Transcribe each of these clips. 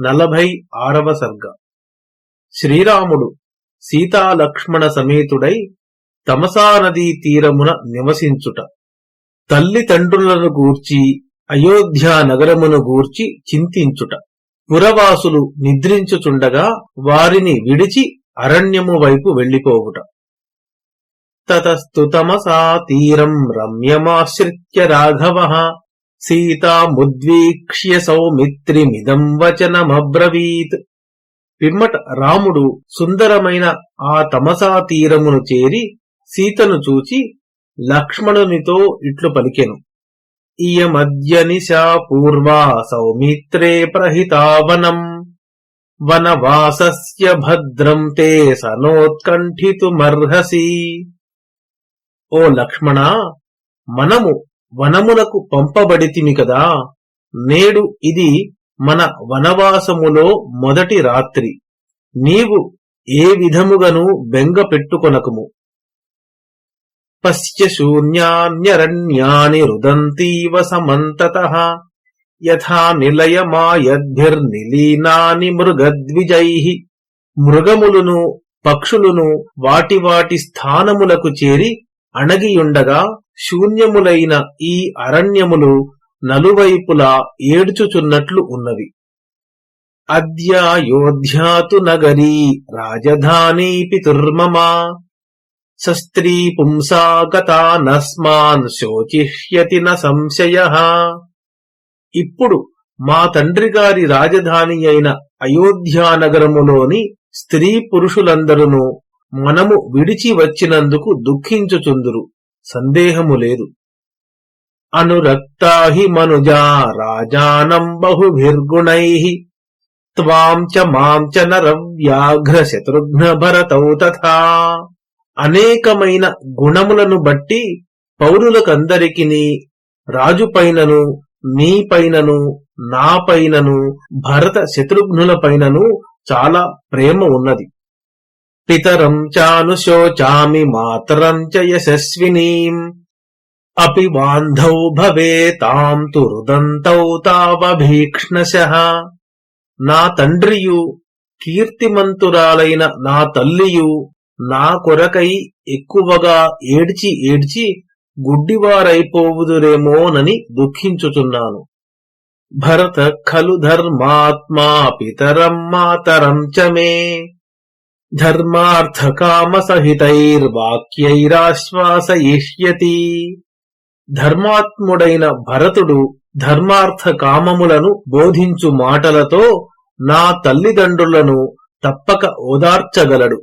నలభై ఆరవ సర్గ. శ్రీరాముడు సీతాలక్ష్మణ సమేతుడై తమసా నదీ తీరమున నివసించుట. తల్లి తండ్రులను గూర్చి అయోధ్యా నగరమును గూర్చి చింతించుట. పురవాసులు నిద్రించుచుండగా వారిని విడిచి అరణ్యము వైపు వెళ్ళిపోవుట తతస్తు తమసా తీరం రమ్యమాశ్రిత్య రాఘవ. సీతాముద్వీక్ష్య సౌమిత్రిమిదం వచనమబ్రవీత్. పిమ్మట రాముడు సుందరమైన ఆ తమసా తీరమును చేరి సీతను చూచి లక్ష్మణునితో ఇట్లు పలికెను. ఇయమద్య నిశా పూర్వా సౌమిత్రే ప్రహితావనం. వనవాసస్య భద్రం తే సనోత్కంఠితుమర్హసి. ఓ లక్ష్మణ మనము వనమునకు పంపబడితిమి కదా నేడు ఇది మన వనవాసములో మొదటి రాత్రి. నీవు ఏ విధముగను బెంగ పెట్టుకొనకుము? పశ్యశూన్యాన్యరణ్యాని రుదంతీవ సమంతత యథా నిలయమాయద్భిర్నిలీనాని మృగద్విజై. మృగములను పక్షులను వాటి వాటి స్థానములకు చేరి అణగియుండగా శూన్యములైన ఈ అరణ్యములు నలువైపులా ఏడ్చుచున్నట్లు ఉన్నవి. అద్యాయోధ్యాతు నగరీ రాజధానీ పితుర్మమా సస్త్రీ పుంసాగతా నస్మాన్ శోచిష్యతి న సంశయ. ఇప్పుడు మా తండ్రి గారి రాజధాని అయిన అయోధ్యానగరములోని స్త్రీ పురుషులందరూ మనము విడిచి వచ్చినందుకు దుఃఖించుచుందురు. సందేహము లేదు. అనురక్తాహి మనుజా రాజానం బహుభిర్గుణై. త్వాం చ మాం చ నరవ్యాఘ్ర శత్రుఘ్న భరతౌ తథా. అనేకమైన గుణములను బట్టి పౌరులకందరికిని రాజుపైనను నీపైనను నాపైనను భరత శత్రుఘ్నులపైనను చాలా ప్రేమ ఉన్నది. పితరం చానుశోచామి మాతరం చ యశస్వినీం అపి బాంధౌ భవేతాం తు రుదంతౌ తావభీక్ష్ణశః నా తండ్రియు కీర్తిమంతురాలైన నా తల్లియు నా కొరకై ఎక్కువగా ఏడ్చి ఏడ్చి గుడ్డివారైపోవుదురేమోనని దుఃఖించుచున్నాను। భరత ఖలు ధర్మాత్మా పితరం మాతరం చ మే। ధర్మార్థకామసహితైర్వాక్యైరాశ్వాసయిష్యతి. ధర్మాత్ముడైన భరతుడు ధర్మార్థ కామములను బోధించు మాటలతో నా తల్లిదండ్రులను తప్పక ఓదార్చగలడు.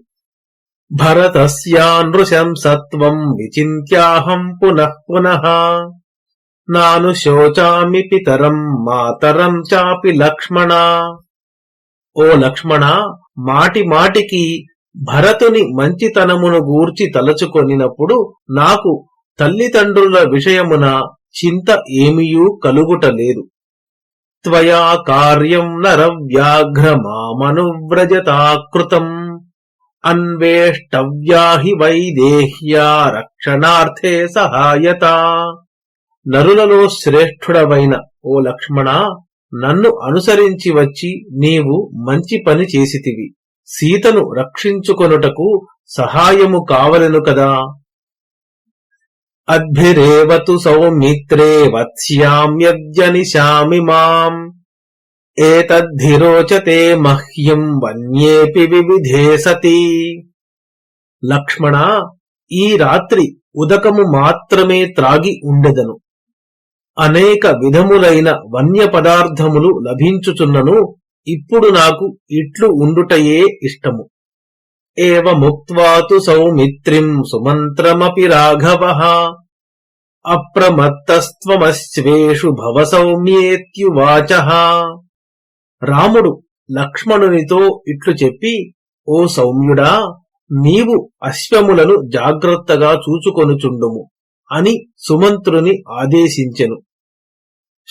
భరతస్యానృశంసత్వం విచింత్యాహం పునః పునః. నాను శోచామి పితరం మాతరం చాపి లక్ష్మణ. ఓ లక్ష్మణ మాటి మాటికి భరతుని మంచితనమును గూర్చి తలచుకొనినప్పుడు నాకు తల్లిదండ్రుల విషయమున చింత ఏమియూ కలుగుటలేదు. త్వయా కార్యం నరవ్యాఘ్రమామనువ్రజతాకృతం అన్వేష్టవ్యాహి వైదేహ్యా రక్షణార్థే సహాయత. నరులలో శ్రేష్ఠుడవైన ఓ లక్ష్మణ నన్ను అనుసరించి వచ్చి నీవు మంచి పని చేసితివి. సీతను రక్షించుకొనుటకు సహాయము కావలెను కదా. అద్భిరేవతు సౌమిత్రే వత్స్యామ్యద్యనిశామి మాం. ఏతద్ధిరోచతే మహ్యం వన్యేపి వివిధే సతి. లక్ష్మణ ఈ రాత్రి ఉదకము మాత్రమే త్రాగి ఉండెదను. అనేక విధములైన వన్య పదార్థములు లభించుచున్నను ఇప్పుడు నాకు ఇట్లు ఉండుటయే ఇష్టము. ఏవముక్త్వాతు సౌమిత్రిం సుమంత్రమపి రాఘవ అప్రమత్తస్త్వమశ్వేషు భవ సౌమ్యేత్యువాచ. రాముడు లక్ష్మణునితో ఇట్లు చెప్పి ఓ సౌమ్యుడా నీవు అశ్వములను జాగ్రత్తగా చూచుకొనుచుండుము. అని సుమంత్రుని ఆదేశించెను.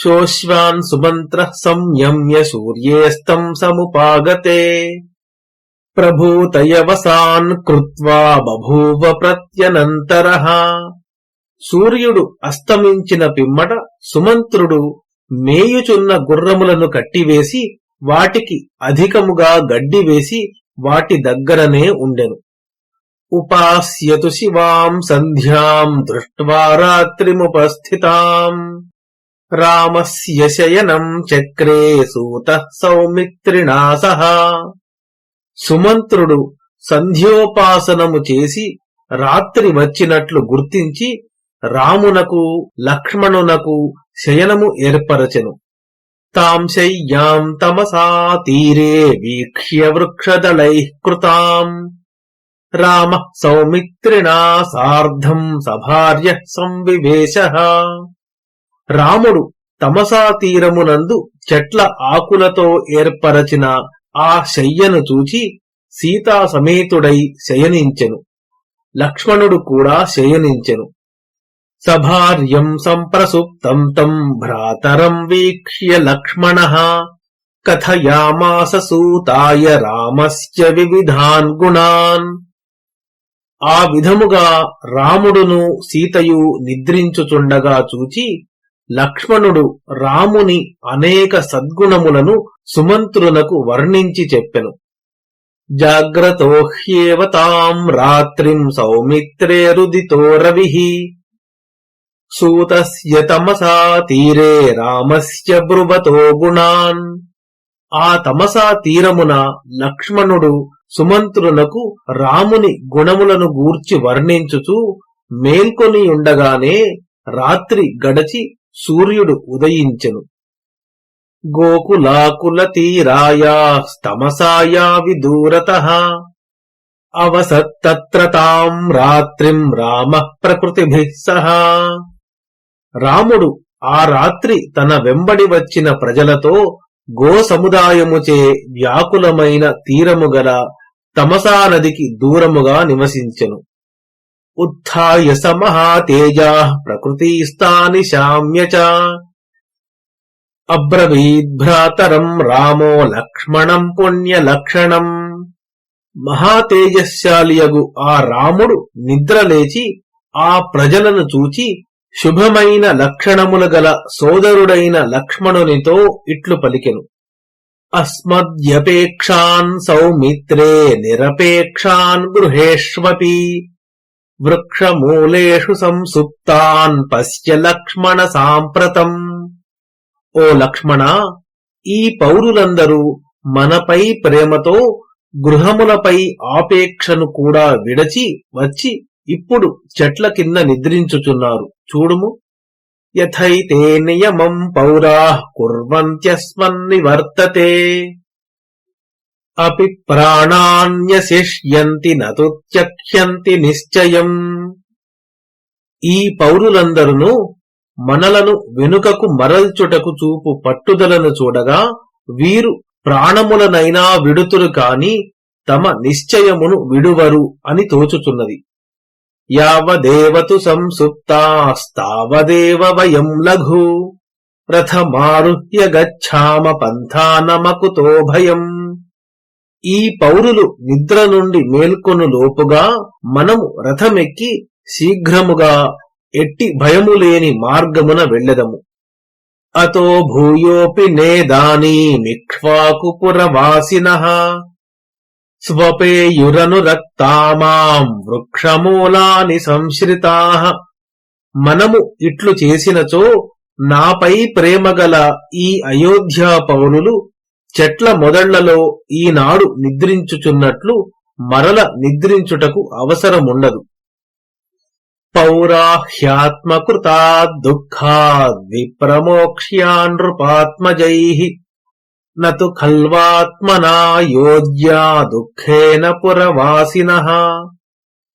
శోశ్వాన్ సుమంత్ర సంయమ్య సూర్యేస్తం సముపాగతే. ప్రభూతయవసాన్ కృత్వా బభూవ ప్రత్యనంతర. సూర్యుడు అస్తమించిన పిమ్మట సుమంత్రుడు మేయుచున్న గుర్రములను కట్టివేసి వాటికి అధికముగా గడ్డి వేసి వాటి దగ్గరనే ఉండెను. ఉపాస్యతు శివాం సంధ్యాం దృష్ట్వా రాత్రిముపస్థితాం రామస్య శయనం చక్రే సూత సౌమిత్రిణా సహా సుమంత్రుడు సంధ్యోపాసనము చేసి రాత్రి వచ్చినట్లు గుర్తించి రామునకు లక్ష్మణునకు శయనము ఏర్పరచెను. తాం శయ్యాం తమసా తీరే వీక్ష్య వృక్షదళై కృతాం। రామ సౌమిత్రిణా సార్ధం సభార్య సంవివేశ. రాముడు తమసా తీరమునందు చెట్ల ఆకులతో ఏర్పరచిన ఆ శయ్యను చూచి సీతా సమేతుడై శయనించెను. లక్ష్మణుడు కూడా శయనించెను. సభార్యం సంప్రసుప్తం తం భ్రాతరం వీక్ష్య లక్ష్మణ. కథయామాస సూతాయ రామస్య వివిధాన్ గుణాన్. ఆ విధముగా రాముడును సీతయు నిద్రించుచుండగా చూచి లక్ష్మణుడు రాముని అనేక సద్గుణములను సుమంత్రునకు వర్ణించి చెప్పెను. జాగ్రతోహ్యేవతాం రాత్రిం సౌమిత్రే రుదితో రవి. సూతస్య తమసా తీరే రామస్య బ్రువతో గుణాన్. ఆ తమసా తీరమున లక్ష్మణుడు సుమంత్రులకు రాముని గుణములను గూర్చి వర్ణించుచు మేల్కొని ఉండగానే రాత్రి గడచి సూర్యుడు ఉదయించెను. గోకులాకుల తీరాయా స్తమసాయా విదూరత. అవసత్తత్ర తాం రాత్రిం రామ ప్రకృతిభిః సహా. రాముడు ఆ రాత్రి తన వెంబడి వచ్చిన ప్రజలతో గో సముదాయముచే వ్యాకులమైన తీరము గల తమసా నదికి దూరముగా నివసించెను. ఉత్థాయ సమహాతేజా ప్రకృతిస్తాని శామ్య చ. అబ్రవీద్భ్రాతరం రామో లక్ష్మణం పుణ్యలక్షణం మహాతేజశాలియగు ఆ రాముడు నిద్రలేచి ఆ ప్రజలను చూచి శుభమైన లక్షణములు గల సోదరుడైన లక్ష్మణునితో ఇట్లు పలికెను. అస్మద్యపేక్షాన్ సౌమిత్రే నిరపేక్షాన్ గృహేష్వపి వృక్షమూలేషు సంసుప్తాన్ పశ్య లక్ష్మణ సాంప్రతం ఓ లక్ష్మణ ఈ పౌరులందరూ మనపై ప్రేమతో గృహములపై ఆపేక్షను కూడా విడచి వచ్చి ఇప్పుడు చెట్ల కింద నిద్రించుచున్నారు. చూడుము. యథైతే నియమం పౌరా కుర్వంత్యస్మన్నివర్తతే. అపి ప్రాణాన్యశిష్యంతి నతు త్యక్ష్యంతి నిశ్చయం. ఈ పౌరులందరూ మనలను వెనుకకు మరల్చుటకు చూపు పట్టుదలను చూడగా వీరు ప్రాణములనైనా విడుతురు కాని తమ నిశ్చయమును విడువరు అని తోచుచున్నది. యావదేవతు సంసుప్తాస్తావదేవ వయం లఘు. రథమారుహ్య గచ్చామ పంథానమకుతో భయం. ఈ పౌరులు నిద్ర నుండి మేల్కొను లోపుగా మనము రథమెక్కి శీఘ్రముగా ఎట్టి భయము లేని మార్గమున వెళ్ళెదము. అతో భూయోపి నేదానీ నేదానీమిక్ష్వాకుపురవాసిన స్వపేయురనురక్తామాం వృక్షమూలాని సంశ్రితా. మనము ఇట్లు చేసినచో నాపై ప్రేమగల ఈ అయోధ్యా పౌరులు చెట్ల మొదళ్ళలో ఈనాడు నిద్రించుచున్నట్లు మరల నిద్రించుటకు అవసరముండదు. పౌరాహ్యాత్మకృతా నృపాత్మజై నతు ఖల్వాత్మనా యోజ్యా దుఃఖేన పురవాసిన.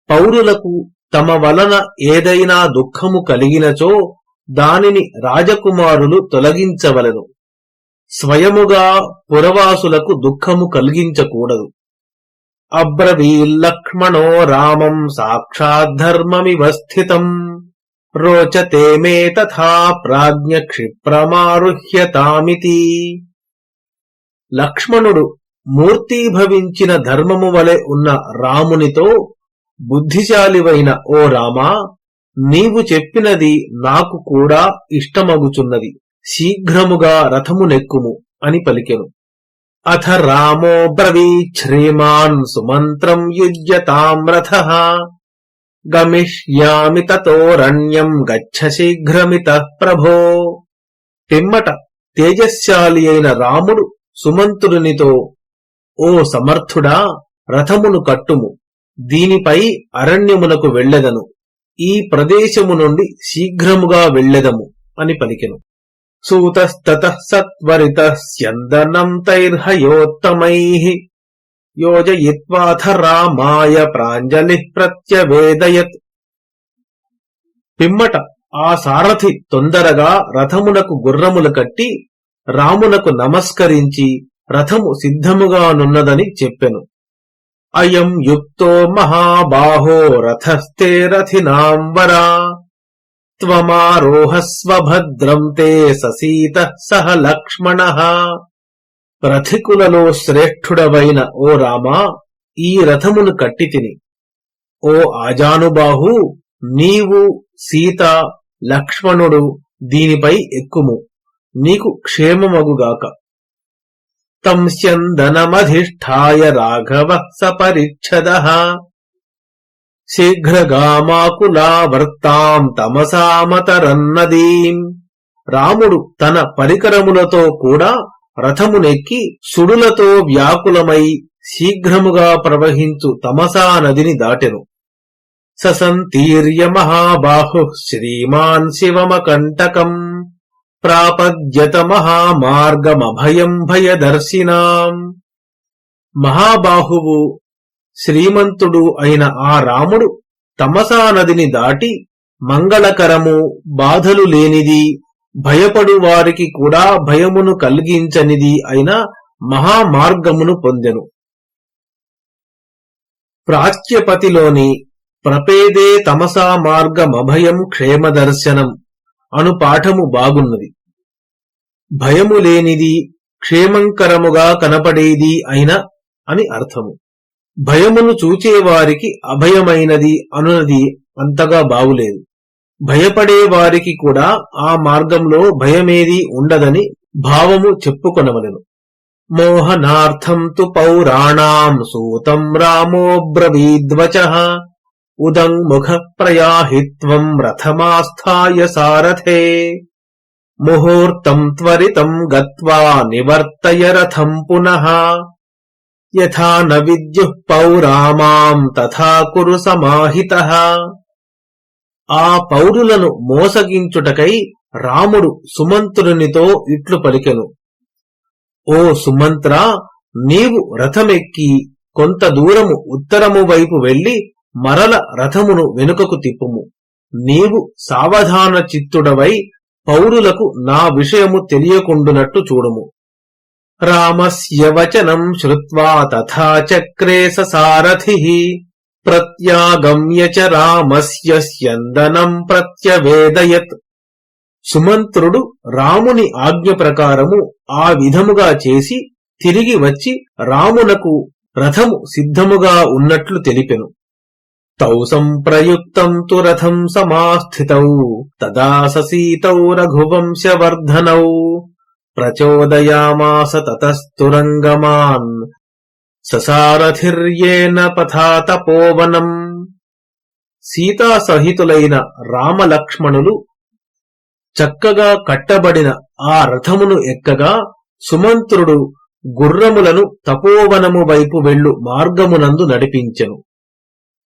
పౌరులకు తమ వలన ఏదైనా దుఃఖము కలిగినచో దానిని రాజకుమారులు తొలగించవలను. స్వయముగా పురవాసులకు దుఃఖము కలిగించకూడదు. అబ్రవీల్లక్ష్మణో రామం సాక్షాద్ధర్మమివ స్థితం రోచతే మే తథా ప్రాజ్ఞ క్షిప్రమారుహ్యతామితి లక్ష్మణుడు మూర్తీభవించిన ధర్మము వలె ఉన్న రామునితో బుద్ధిశాలివైన ఓ రామా నీవు చెప్పినది నాకు కూడా ఇష్టమగుచున్నది. శీఘ్రముగా రథమునెక్కుము అని పలికెను. అథ రామో బ్రవీచ్ఛ్రీమాన్ సుమంత్రం యుజ్యతాం రథ. గమిష్యామి తతోరణ్యం గచ్చ శీఘ్రమిత ప్రభో. పిమ్మట తేజశాలి అయిన రాముడు సుమంతుడినితో ఓ సమర్థుడా రథమును కట్టుము. దీనిపై అరణ్యమునకు వెళ్ళెదను. ఈ ప్రదేశము నుండి శీఘ్రముగా వెళ్ళెదము అని పలికెను. సూతస్తత సత్వరిత స్యందనం తైర్హయోత్తమై యోజయిత్వాథ రామాయ ప్రాంజలి ప్రత్యవేదయత్ పిమ్మట ఆ సారథి తొందరగా రథమునకు గుర్రములు కట్టి రామునకు నమస్కరించి రథము సిద్ధముగానున్నదని చెప్పెను. అయం యుక్తో మహాబాహో రథస్తే రథినాంబరా త్వమారోహస్వ భద్రం తే ససీత సహ లక్ష్మణ. రథికులలో శ్రేష్ఠుడవైన ఓ రామా ఈ రథమును కట్టితిని ఓ ఆజానుబాహు నీవు సీత లక్ష్మణుడు దీనిపై ఎక్కుము. నీకు క్షేమమగుగాక. తం స్యందనమధిష్ఠాయ రాఘవ సపరిచ్ఛద శీఘ్రగామాకులావర్తాం తమసామతరన్నదీం. రాముడు తన పరికరములతో కూడా రథమునెక్కి సుడులతో వ్యాకులమై శీఘ్రముగా ప్రవహించు తమసా నదిని దాటెను. ససంతీర్య మహాబాహు శ్రీమాన్ శివమకంటకం. ప్రాపద్యత మహామార్గమభయం భయదర్శినాం మహాబాహువు శ్రీమంతుడు అయిన ఆ రాముడు తమసా నదిని దాటి మంగళకరము బాధలు లేనిది భయపడు వారికి కూడా భయమును కలిగించనిది అయిన మహామార్గమును పొందెను. ప్రాచ్యపతిలోని ప్రపేదే తమసా మార్గమభయం క్షేమదర్శనం అను పాఠము బాగున్నది. భయము లేనిది క్షేమంకరముగా కనపడేది అయిన అని అర్థము. భయమును చూచేవారికి అభయమైనది అనునది అంతగా బాగులేదు. భయపడే వారికి కూడా ఆ మార్గంలో భయమేది ఉండదని భావము చెప్పుకొనవలను. మోహనార్థం తు పౌరాణాం సూతం రామోబ్రవీద్వచ ఉదంముఖ ప్రయాహిత్వం రథమాస్థాయ సారథే ముహూర్తం త్వరితం గత్వా నివర్తయ రథం పునః యథా న విద్యుః పౌరామాం తథా కురు సమాహితః ఆ పౌరులను మోసగించుటకై రాముడు సుమంత్రునితో ఇట్లు పలికెను. ఓ సుమంత్ర నీవు రథమెక్కి కొంత దూరము ఉత్తరము వైపు వెళ్ళి మరల రథమును వెనుకకు తిప్పుము. నీవు సావధాన చిత్తుడవై పౌరులకు నా విషయము తెలియకుండునట్టు చూడుము. రామస్య వచనం శ్రుత్వా తథా చక్రే సారథి ప్రత్యాగమ్య చ రామస్య స్యందనం ప్రత్యవేదయత్. సుమంత్రుడు రాముని ఆజ్ఞ ప్రకారము ఆ విధముగా చేసి తిరిగి వచ్చి రామునకు రథము సిద్ధముగా ఉన్నట్లు తెలిపెను. తౌ సంప్రయుక్తం తు రథం సమాస్థితౌ తదా సీతౌ రఘువంశవర్ధనౌ ప్రచోదయామాస తతస్తురంగమాన్ ససారథిర్యేన పథాతపోవనం సీతాసహితులైన రామలక్ష్మణులు చక్కగా కట్టబడిన ఆ రథమును ఎక్కగా సుమంత్రుడు గుర్రములను తపోవనము వైపు వెళ్ళు మార్గమునందు నడిపించెను.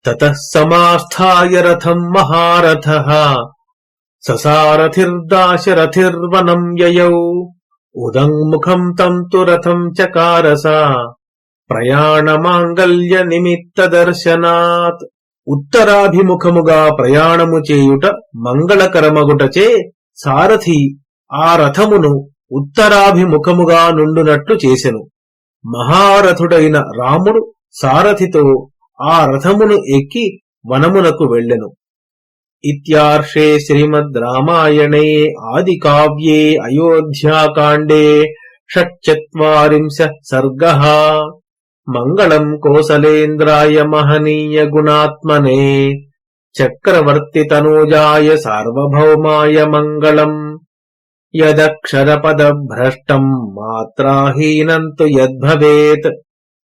తతఃసమాస్థాయ రథం మహారథ ససారథిర్దాశరథిర్వనం యయౌ ఉదంముఖం తం తు రథం చకారస ప్రయాణమాంగల్య నిమిత్త దర్శనాత్ ఉత్తరాభిముఖముగా ప్రయాణము చేయుట మంగళకరమగుటచే సారథి ఆ రథమును ఉత్తరాభిముఖముగా నుండునట్లు చేసెను మహారథుడైన రాముడు సారథితో ఆ రథమును ఎక్కి వనమునకు వెళ్ళెను. ఇత్యార్షే శ్రీమద్ రామాయణే ఆది కావ్యే అయోధ్యాకాండే షట్చత్వరింశ సర్గ. మంగళం కోసలేంద్రాయ మహనీయ గుణాత్మనే చక్రవర్తి తనూజాయ సార్వభౌమాయ మంగళం. యదక్షరపదభ్రష్టం మాత్రాహీనం తు యద్భవేత్.